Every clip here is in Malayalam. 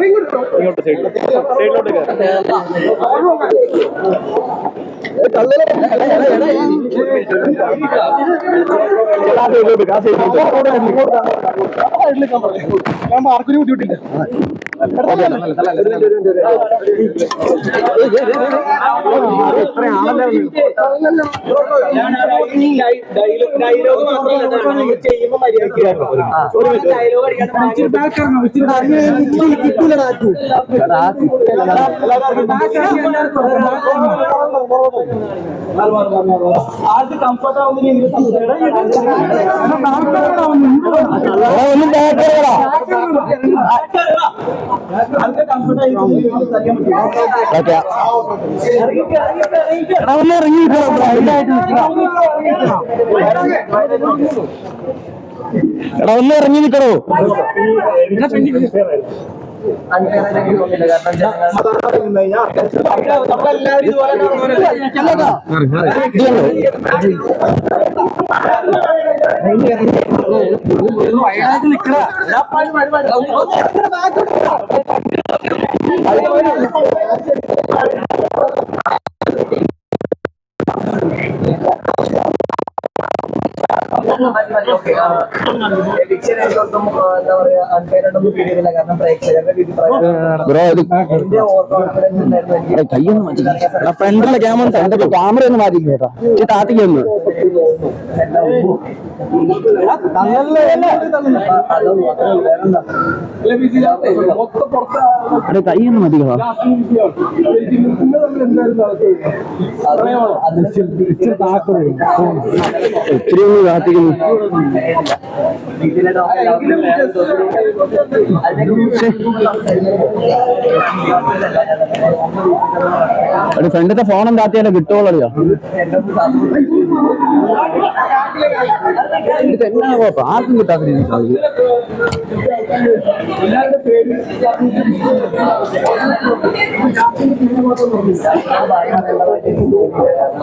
ഇങ്ങോട്ട് സൈഡിലോട്ട് സൈഡിലോട്ട് ആർക്കൊരു ബുദ്ധിമുട്ടില്ല ഡയലോഗ് മാത്രമല്ല ആർക്ക് കംഫർട്ട് ആവുന്ന രീതിയിൽ ആർക്ക് കംഫർട്ട് ആയി സംസാരിക്കാൻ ഒന്ന് ഇറങ്ങി എടാ ഒന്ന് ഇറങ്ങി നിൽക്കണോ നമ്മളെല്ലാവരും കയ്യൊന്ന് ഫ്രണ്ടിലെ ക്യാമറ ക്യാമറ ഒന്ന് മാറ്റി കേട്ടോ. ഈ താത്തിക്ക് ഒന്ന്. കേട്ടോ ഒത്തിരി ഒന്ന് കാത്തിക്കുന്നു എടാ ഫ്രണ്ടിന്റെ ഫോണും താത്തിയാലേ കിട്ടുള്ളൂ ഇത് ആർക്കും കിട്ടാത്ത എന്താ വസ്തുതയാണോ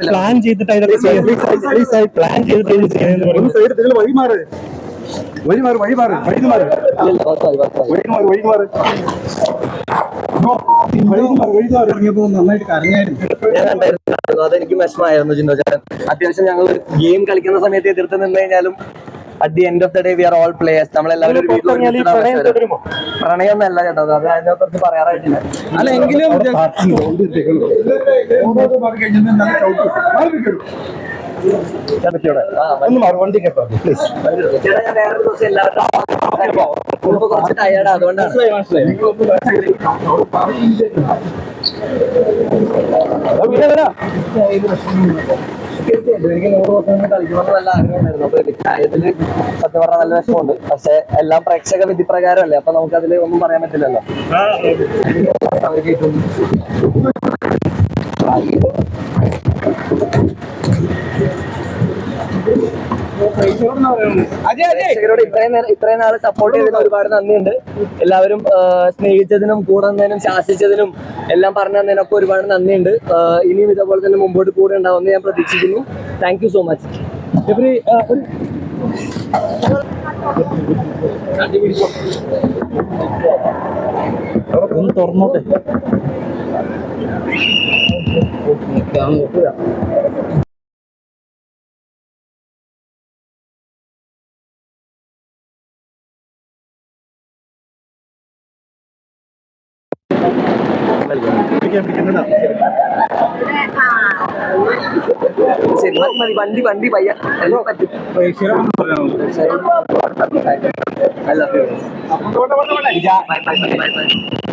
പ്ലാൻ ചെയ്തിട്ട് അതിനകത്ത് പ്ലാൻ ചെയ്തിട്ട് ഇത് ചെയ്യുന്നതെന്ന് പറയുന്നത്. നിങ്ങൾ വഴി മാറ്. വഴി മാറ് വഴി മാറ് വഴി മാറ്. വഴി മാറ് വഴി മാറ്. ഇറങ്ങിയപ്പോ നന്നായിട്ട് കരഞ്ഞായിരുന്നു. ഞാൻ കണ്ടായിരുന്നു. അതെനിക്ക് വിഷമമായിരുന്നു ജിൻഡോ ചേട്ടൻ. അത്യാവശ്യം ഞങ്ങൾ ഗെയിം കളിക്കുന്ന സമയത്ത് എതിർത്ത് നിന്ന് കഴിഞ്ഞാലും at the end of the day we are all players നമ്മളെല്ലാവരും പ്രണയമൊന്നല്ല കേട്ടോ പ്രണയം ചേട്ടാ അത് അതിനെ കുറിച്ച് പറയാറായിട്ടില്ല. അല്ല എങ്കിലും ഒന്ന് മാറി വണ്ടി കേട്ടോ പ്ലീസ് കുറച്ച് ടയേർഡ് അതുകൊണ്ടാണ്. തീർച്ചയായിട്ടും എനിക്ക് നൂറ് ദിവസം കളിക്കുമെന്ന് നല്ല ആഗ്രഹമായിരുന്നു അപ്പൊ ആയതിൽ സത്യം പറഞ്ഞാൽ നല്ല വിഷമമുണ്ട് പക്ഷെ എല്ലാം പ്രേക്ഷക വിധി പ്രകാരമല്ലേ അപ്പൊ നമുക്ക് അതിൽ ഒന്നും പറയാൻ പറ്റില്ലല്ലോ അവർക്ക് ഏറ്റവും പ്രേക്ഷകരോട് ഇത്രയും നേരം ഇത്രയും നാളെ സപ്പോർട്ട് ചെയ്തതിന് ഒരുപാട് നന്ദിയുണ്ട്. എല്ലാവരും സ്നേഹിച്ചതിനും കൂടെ നിന്നതിനും ശാസിച്ചതിനും എല്ലാം പറഞ്ഞു തന്നതിനൊക്കെ ഒരുപാട് നന്ദിയുണ്ട്. ഇനിയും ഇതേപോലെ തന്നെ മുമ്പോട്ട് കൂടെ ഉണ്ടാവുമെന്ന് ഞാൻ പ്രതീക്ഷിക്കുന്നു. താങ്ക് യു സോ മച്ച് ഒന്ന് തുറന്നോട്ടെ. ശരി മതി മതി വണ്ടി വണ്ടി പയ്യ എല്ലാം പറ്റും I